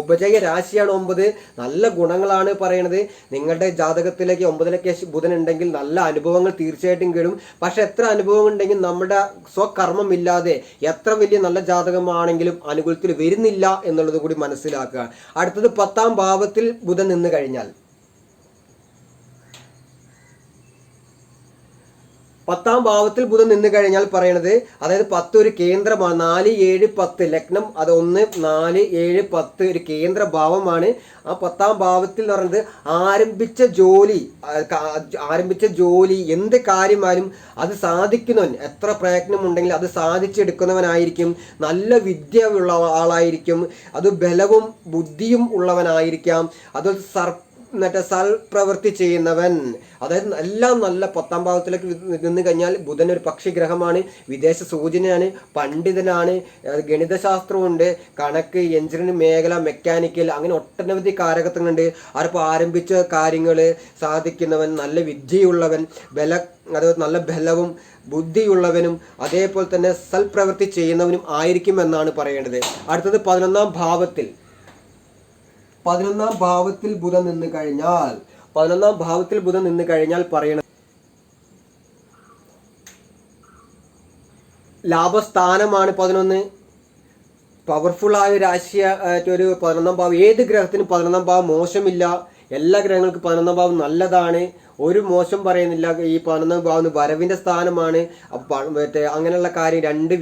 ഉപജയ രാശിയാണ് ഒമ്പത്. നല്ല ഗുണങ്ങളാണ് പറയുന്നത് നിങ്ങളുടെ ജാതകത്തിലേക്ക് ഒമ്പതിലൊക്കെ ബുധൻ ഉണ്ടെങ്കിൽ നല്ല അനുഭവങ്ങൾ തീർച്ചയായിട്ടും കേടും പക്ഷെ എത്ര അനുഭവം ഉണ്ടെങ്കിൽ നമ്മുടെ സ്വകർമ്മം ഇല്ലാതെ എത്ര വലിയ നല്ല ജാതകമാണെങ്കിലും അനുകൂലത്തിൽ വരുന്നില്ല എന്നുള്ളത് കൂടി മനസ്സിലാക്കുക. അടുത്തത് പത്താം ഭാവത്തിൽ ബുധൻ നിന്ന് കഴിഞ്ഞാൽ. പത്താം ഭാവത്തിൽ ബുധൻ നിന്ന് കഴിഞ്ഞാൽ പറയണത് അതായത് പത്ത് ഒരു കേന്ദ്രമാണ് നാല് ഏഴ് പത്ത് ലഗ്നം അത് ഒന്ന് നാല് ഏഴ് പത്ത് ഒരു കേന്ദ്ര ഭാവമാണ് ആ പത്താം ഭാവത്തിൽ എന്ന് പറയുന്നത് ആരംഭിച്ച ജോലി ആരംഭിച്ച ജോലി എന്ത് കാര്യമായാലും അത് സാധിക്കുന്നവൻ എത്ര പ്രയത്നം ഉണ്ടെങ്കിൽ അത് സാധിച്ചെടുക്കുന്നവനായിരിക്കും നല്ല വിദ്യ ഉള്ള ആളായിരിക്കും അത് ബലവും ബുദ്ധിയും ഉള്ളവനായിരിക്കാം അത് സർ മറ്റേ സൽപ്രവൃത്തി ചെയ്യുന്നവൻ. അതായത് എല്ലാം നല്ല പത്താം ഭാവത്തിലേക്ക് നിന്ന് കഴിഞ്ഞാൽ ബുധൻ ഒരു പക്ഷിഗ്രഹമാണ് വിദേശ സൂചനയാണ് പണ്ഡിതനാണ് ഗണിതശാസ്ത്രമുണ്ട് കണക്ക് എഞ്ചിനീയറിംഗ് മേഖല മെക്കാനിക്കൽ അങ്ങനെ ഒട്ടനവധി കാരകത്വങ്ങളുണ്ട്. ആരപ്പോൾ ആരംഭിച്ച കാര്യങ്ങൾ സാധിക്കുന്നവൻ നല്ല വിദ്യയുള്ളവൻ ബല അതായത് നല്ല ബലവും ബുദ്ധിയുള്ളവനും അതേപോലെ തന്നെ സൽപ്രവൃത്തി ചെയ്യുന്നവനും ആയിരിക്കും എന്നാണ് പറയേണ്ടത്. അടുത്തത് പതിനൊന്നാം ഭാവത്തിൽ. പതിനൊന്നാം ഭാവത്തിൽ ബുധൻ നിന്ന് കഴിഞ്ഞാൽ പതിനൊന്നാം ഭാവത്തിൽ ബുധൻ നിന്ന് കഴിഞ്ഞാൽ പറയണ ലാഭസ്ഥാനമാണ് പതിനൊന്ന്. പവർഫുൾ ആയ രാശിയ ഒരു പതിനൊന്നാം ഭാവം. ഏത് ഗ്രഹത്തിനും പതിനൊന്നാം ഭാവം മോശമില്ല. എല്ലാ ഗ്രഹങ്ങൾക്കും പതിനൊന്നാം ഭാവം നല്ലതാണ്. ഒരു മോശം പറയുന്നില്ല. ഈ പതിനൊന്നാം ഭാവം വരവിന്റെ സ്ഥാനമാണ്. മറ്റേ അങ്ങനെയുള്ള കാര്യം രണ്ട്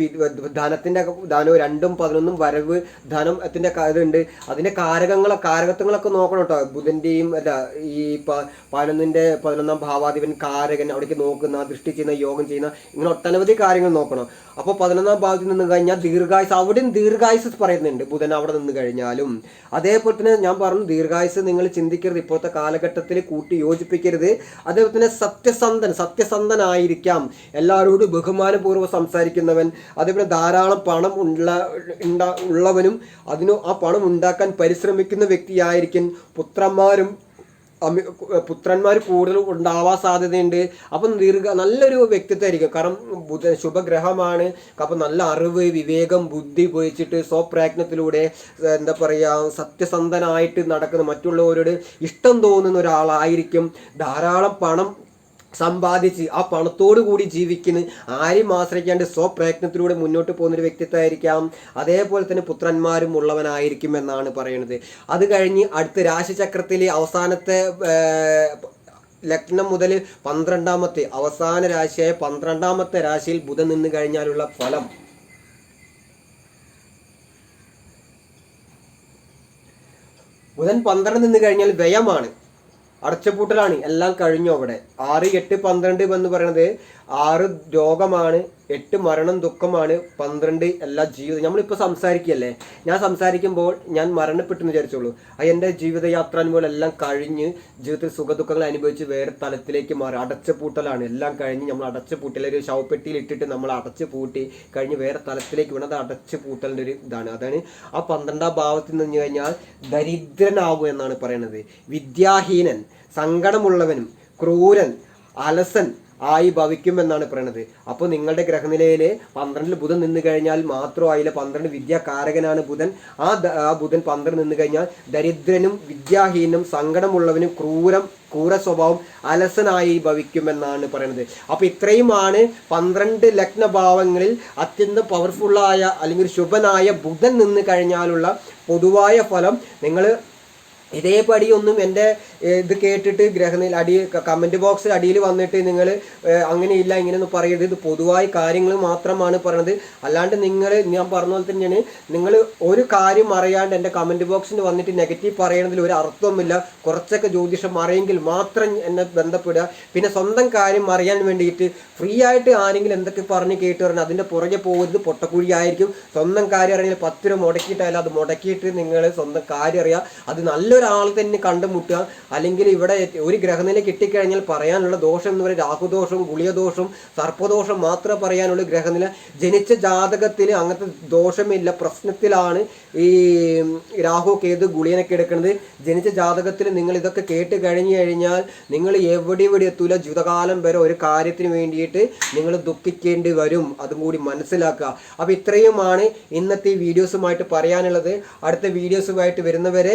ധനത്തിന്റെ ധനവും രണ്ടും പതിനൊന്നും വരവ് ധനം ക- ഇതുണ്ട്. അതിന്റെ കാരകങ്ങളെ കാരകത്വങ്ങളൊക്കെ നോക്കണം കേട്ടോ ബുധന്റെയും അല്ല ഈ പതിനൊന്നിന്റെ പതിനൊന്നാം ഭാവാധിപൻ കാരകൻ അവിടേക്ക് നോക്കുന്ന ദൃഷ്ടി ചെയ്യുന്ന യോഗം ചെയ്യുന്ന ഇങ്ങനെ ഒട്ടനവധി കാര്യങ്ങൾ നോക്കണം. അപ്പോൾ പതിനൊന്നാം ഭാവത്തിൽ നിന്ന് കഴിഞ്ഞാൽ ദീർഘായുസ് അവിടെയും ദീർഘായുസ് പറയുന്നുണ്ട്. ബുധൻ അവിടെ നിന്ന് കഴിഞ്ഞാലും. അതേപോലെ തന്നെ ഞാൻ പറഞ്ഞു ദീർഘായുസ് നിങ്ങൾ ചിന്തിക്കരുത്. ഇപ്പോഴത്തെ കാലഘട്ടത്തിൽ കൂട്ടി യോജിപ്പിക്കരുത്. അതേപോലെ തന്നെ സത്യസന്ധൻ സത്യസന്ധനായിരിക്കാം. എല്ലാവരോടും ബഹുമാനപൂർവം സംസാരിക്കുന്നവൻ അതേപോലെ ധാരാളം പണം ഉള്ള ഉള്ളവനും അതിനു ആ പണം ഉണ്ടാക്കാൻ പരിശ്രമിക്കുന്ന വ്യക്തിയായിരിക്കും പുത്രന്മാരും പുത്രന്മാർ കൂടുതൽ ഉണ്ടാവാൻ സാധ്യതയുണ്ട്. അപ്പം ദീർഘ നല്ലൊരു വ്യക്തിത്വമായിരിക്കും. കാരണം ബുധ ശുഭഗ്രഹമാണ്. അപ്പം നല്ല അറിവ് വിവേകം ബുദ്ധി ഉപയോഗിച്ചിട്ട് സ്വപ്രയത്നത്തിലൂടെ എന്താ പറയുക സത്യസന്ധനായിട്ട് നടക്കുന്ന മറ്റുള്ളവരോട് ഇഷ്ടം തോന്നുന്ന ഒരാളായിരിക്കും. ധാരാളം പണം സമ്പാദിച്ച് ആ പണത്തോടു കൂടി ജീവിക്കുന്ന ആരെയും ആശ്രയിക്കാണ്ട് സ്വപ്രയത്നത്തിലൂടെ മുന്നോട്ട് പോകുന്ന ഒരു വ്യക്തിത്വമായിരിക്കാം. അതേപോലെ തന്നെ പുത്രന്മാരും ഉള്ളവനായിരിക്കും എന്നാണ് പറയുന്നത്. അത് കഴിഞ്ഞ് അടുത്ത രാശിചക്രത്തിലെ അവസാനത്തെ ലഗ്നം മുതൽ പന്ത്രണ്ടാമത്തെ അവസാന രാശിയായ പന്ത്രണ്ടാമത്തെ രാശിയിൽ ബുധൻ നിന്ന് കഴിഞ്ഞാലുള്ള ഫലം. ബുധൻ പന്ത്രണ്ട് നിന്ന് കഴിഞ്ഞാൽ വ്യയമാണ്. അടച്ചുപൂട്ടലാണ്. എല്ലാം കഴിഞ്ഞു അവിടെ. ആറ് എട്ട് പന്ത്രണ്ട് എന്ന് പറയുന്നത് ആറ് രോഗമാണ് എട്ട് മരണം ദുഃഖമാണ് പന്ത്രണ്ട് എല്ലാ ജീവിതം. നമ്മളിപ്പോൾ സംസാരിക്കുകയല്ലേ? ഞാൻ സംസാരിക്കുമ്പോൾ ഞാൻ മരണപ്പെട്ടെന്ന് വിചാരിച്ചോളൂ. അത് എന്റെ ജീവിതയാത്ര എല്ലാം കഴിഞ്ഞ് ജീവിതത്തിൽ സുഖദുഃഖങ്ങൾ അനുഭവിച്ച് വേറെ തലത്തിലേക്ക് മാറി. അടച്ചുപൂട്ടലാണ് എല്ലാം കഴിഞ്ഞ് നമ്മൾ അടച്ചുപൂട്ടൽ ഒരു ശവപ്പെട്ടിയിൽ ഇട്ടിട്ട് നമ്മൾ അടച്ചു പൂട്ടി കഴിഞ്ഞ് വേറെ തലത്തിലേക്ക് വീണത് അടച്ചു പൂട്ടലിന്റെ ഒരു ഇതാണ്. അതാണ് ആ പന്ത്രണ്ടാം ഭാവത്തിൽ നിന്ന് കഴിഞ്ഞാൽ ദരിദ്രനാകും എന്നാണ് പറയുന്നത്. വിദ്യാഹീനൻ സങ്കടമുള്ളവനും ക്രൂരൻ അലസൻ ആയി ഭവിക്കും എന്നാണ് പറയുന്നത് അപ്പോൾ നിങ്ങളുടെ ഗ്രഹനിലയിൽ പന്ത്രണ്ടിൽ ബുധൻ നിന്ന് കഴിഞ്ഞാൽ മാത്രമായില്ല പന്ത്രണ്ട് വിദ്യാകാരകനാണ് ബുധൻ. ആ ബുധൻ പന്ത്രണ്ട് നിന്ന് കഴിഞ്ഞാൽ ദരിദ്രനും വിദ്യാഹീനും സങ്കടമുള്ളവനും ക്രൂരം ക്രൂര സ്വഭാവം അലസനായി ഭവിക്കും എന്നാണ് പറയുന്നത് അപ്പോൾ ഇത്രയുമാണ് പന്ത്രണ്ട് ലഗ്നഭാവങ്ങളിൽ അത്യന്തം പവർഫുള്ളായ അല്ലെങ്കിൽ ശുഭനായ ബുധൻ നിന്ന് കഴിഞ്ഞാലുള്ള പൊതുവായ ഫലം. നിങ്ങൾ ഇതേപടി ഒന്നും എന്റെ ഇത് കേട്ടിട്ട് ഗ്രഹനിൽ അടി കമന്റ് ബോക്സിൽ അടിയിൽ വന്നിട്ട് നിങ്ങൾ അങ്ങനെയില്ല ഇങ്ങനെയൊന്നും പറയരുത്. ഇത് പൊതുവായി കാര്യങ്ങൾ മാത്രമാണ് പറയണത്. അല്ലാണ്ട് നിങ്ങൾ ഞാൻ പറഞ്ഞ പോലെ തന്നെയാണ് നിങ്ങൾ ഒരു കാര്യം അറിയാണ്ട് എന്റെ കമന്റ് ബോക്സിൽ വന്നിട്ട് നെഗറ്റീവ് പറയണതിൽ ഒരു അർത്ഥവുമില്ല. കുറച്ചൊക്കെ ജ്യോതിഷം അറിയെങ്കിൽ മാത്രം എന്നെ ബന്ധപ്പെടുക. പിന്നെ സ്വന്തം കാര്യം അറിയാൻ വേണ്ടിയിട്ട് ഫ്രീ ആയിട്ട് ആരെങ്കിലും എന്തൊക്കെ പറഞ്ഞ് കേട്ട് പറഞ്ഞാൽ അതിന്റെ പുറകെ പോകരുത്. പൊട്ടക്കുഴി ആയിരിക്കും. സ്വന്തം കാര്യം അറിയാൻ പത്ത് രൂപ മുടക്കിയിട്ടായാലും അത് മുടക്കിയിട്ട് നിങ്ങൾ സ്വന്തം കാര്യം അറിയുക. അത് നല്ലൊരാൾ തന്നെ കണ്ടുമുട്ടുക. അല്ലെങ്കിൽ ഇവിടെ ഒരു ഗ്രഹനില കിട്ടിക്കഴിഞ്ഞാൽ പറയാനുള്ള ദോഷം എന്ന് പറയുന്നത് രാഹുദോഷവും ഗുളിയദോഷവും സർപ്പദോഷം മാത്രമേ പറയാനുള്ള ഗ്രഹനില. ജനിച്ച ജാതകത്തിൽ അങ്ങനത്തെ ദോഷമില്ല. പ്രശ്നത്തിലാണ് ഈ രാഹു കേതു ഗുളിയനൊക്കെ എടുക്കുന്നത്. ജനിച്ച ജാതകത്തിൽ നിങ്ങൾ ഇതൊക്കെ കേട്ട് കഴിഞ്ഞു കഴിഞ്ഞാൽ നിങ്ങൾ എവിടെ എവിടെ എത്തൂല. ജീവിതകാലം വരെ ഒരു കാര്യത്തിന് വേണ്ടിയിട്ട് നിങ്ങൾ ദുഃഖിക്കേണ്ടി വരും. അതും കൂടി മനസ്സിലാക്കുക. അപ്പോൾ ഇത്രയുമാണ് ഇന്നത്തെ വീഡിയോസുമായിട്ട് പറയാനുള്ളത്. അടുത്ത വീഡിയോസുമായിട്ട് വരുന്നവരെ